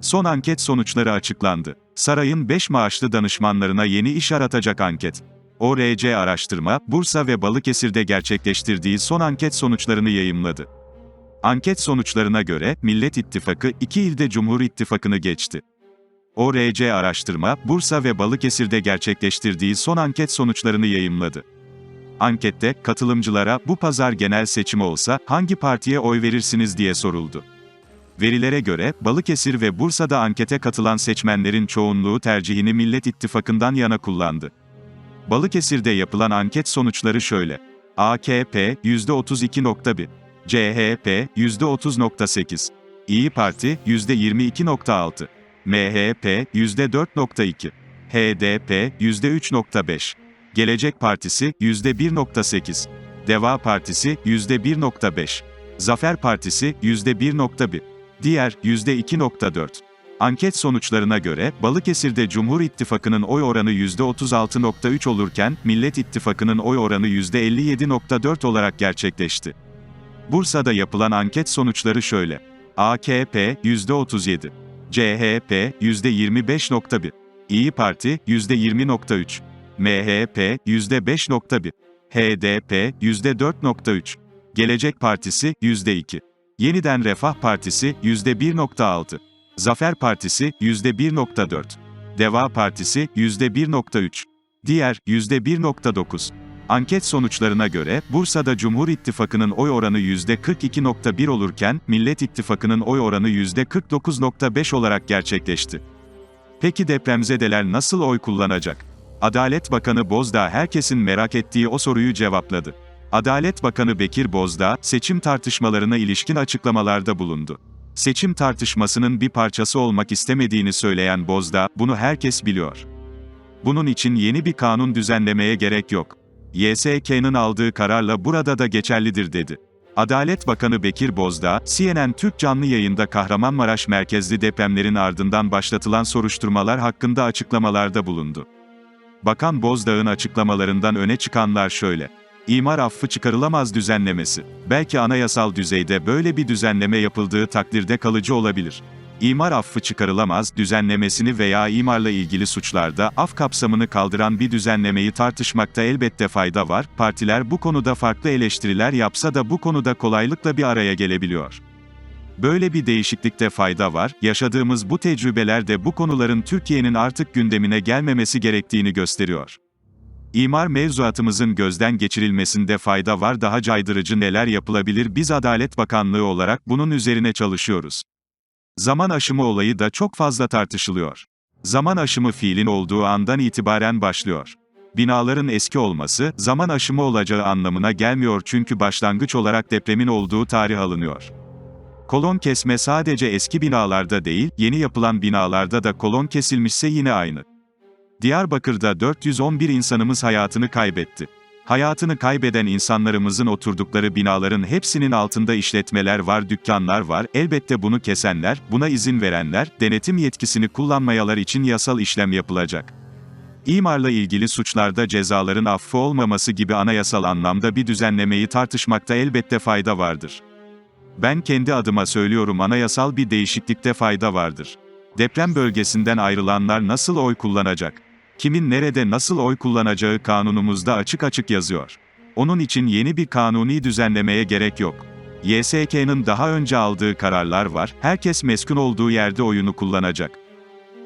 Son anket sonuçları açıklandı. Sarayın 5 maaşlı danışmanlarına yeni iş aratacak anket. ORC araştırma, Bursa ve Balıkesir'de gerçekleştirdiği son anket sonuçlarını yayımladı. Anket sonuçlarına göre, Millet İttifakı iki ilde Cumhur İttifakı'nı geçti. ORC araştırma, Bursa ve Balıkesir'de gerçekleştirdiği son anket sonuçlarını yayımladı. Ankette, katılımcılara bu pazar genel seçim olsa hangi partiye oy verirsiniz diye soruldu. Verilere göre, Balıkesir ve Bursa'da ankete katılan seçmenlerin çoğunluğu tercihini Millet İttifakı'ndan yana kullandı. Balıkesir'de yapılan anket sonuçları şöyle. AKP %32.1, CHP %30.8, İyi Parti %22.6, MHP %4.2, HDP %3.5, Gelecek Partisi %1.8, Deva Partisi %1.5, Zafer Partisi %1.1, diğer %2.4. Anket sonuçlarına göre, Balıkesir'de Cumhur İttifakı'nın oy oranı %36.3 olurken, Millet İttifakı'nın oy oranı %57.4 olarak gerçekleşti. Bursa'da yapılan anket sonuçları şöyle. AKP %37, CHP %25.1, İyi Parti %20.3, MHP %5.1, HDP %4.3, Gelecek Partisi %2, Yeniden Refah Partisi %1.6, Zafer Partisi %1.4, Deva Partisi %1.3, diğer %1.9. Anket sonuçlarına göre, Bursa'da Cumhur İttifakı'nın oy oranı %42.1 olurken, Millet İttifakı'nın oy oranı %49.5 olarak gerçekleşti. Peki depremzedeler nasıl oy kullanacak? Adalet Bakanı Bozdağ herkesin merak ettiği o soruyu cevapladı. Adalet Bakanı Bekir Bozdağ, seçim tartışmalarına ilişkin açıklamalarda bulundu. Seçim tartışmasının bir parçası olmak istemediğini söyleyen Bozdağ, bunu herkes biliyor. Bunun için yeni bir kanun düzenlemeye gerek yok. YSK'nın aldığı kararla burada da geçerlidir dedi. Adalet Bakanı Bekir Bozdağ, CNN Türk canlı yayında Kahramanmaraş merkezli depremlerin ardından başlatılan soruşturmalar hakkında açıklamalarda bulundu. Bakan Bozdağ'ın açıklamalarından öne çıkanlar şöyle. İmar affı çıkarılamaz düzenlemesi. Belki anayasal düzeyde böyle bir düzenleme yapıldığı takdirde kalıcı olabilir. İmar affı çıkarılamaz düzenlemesini veya imarla ilgili suçlarda af kapsamını kaldıran bir düzenlemeyi tartışmakta elbette fayda var. Partiler bu konuda farklı eleştiriler yapsa da bu konuda kolaylıkla bir araya gelebiliyor. Böyle bir değişiklikte fayda var. Yaşadığımız bu tecrübeler de bu konuların Türkiye'nin artık gündemine gelmemesi gerektiğini gösteriyor. İmar mevzuatımızın gözden geçirilmesinde fayda var. Daha caydırıcı neler yapılabilir? Biz Adalet Bakanlığı olarak bunun üzerine çalışıyoruz. Zaman aşımı olayı da çok fazla tartışılıyor. Zaman aşımı fiilin olduğu andan itibaren başlıyor. Binaların eski olması, zaman aşımı olacağı anlamına gelmiyor çünkü başlangıç olarak depremin olduğu tarih alınıyor. Kolon kesme sadece eski binalarda değil, yeni yapılan binalarda da kolon kesilmişse yine aynı. Diyarbakır'da 411 insanımız hayatını kaybetti. Hayatını kaybeden insanlarımızın oturdukları binaların hepsinin altında işletmeler var, dükkanlar var. Elbette bunu kesenler, buna izin verenler, denetim yetkisini kullanmayalar için yasal işlem yapılacak. İmarla ilgili suçlarda cezaların affı olmaması gibi anayasal anlamda bir düzenlemeyi tartışmakta elbette fayda vardır. Ben kendi adıma söylüyorum anayasal bir değişiklikte fayda vardır. Deprem bölgesinden ayrılanlar nasıl oy kullanacak? Kimin nerede nasıl oy kullanacağı kanunumuzda açık açık yazıyor. Onun için yeni bir kanuni düzenlemeye gerek yok. YSK'nın daha önce aldığı kararlar var, herkes meskun olduğu yerde oyunu kullanacak.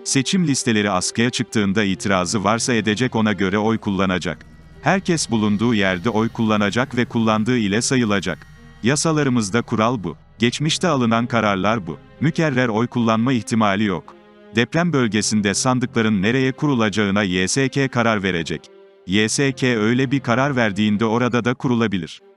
Seçim listeleri askıya çıktığında itirazı varsa edecek ona göre oy kullanacak. Herkes bulunduğu yerde oy kullanacak ve kullandığı ile sayılacak. Yasalarımızda kural bu. Geçmişte alınan kararlar bu. Mükerrer oy kullanma ihtimali yok. Deprem bölgesinde sandıkların nereye kurulacağına YSK karar verecek. YSK öyle bir karar verdiğinde orada da kurulabilir.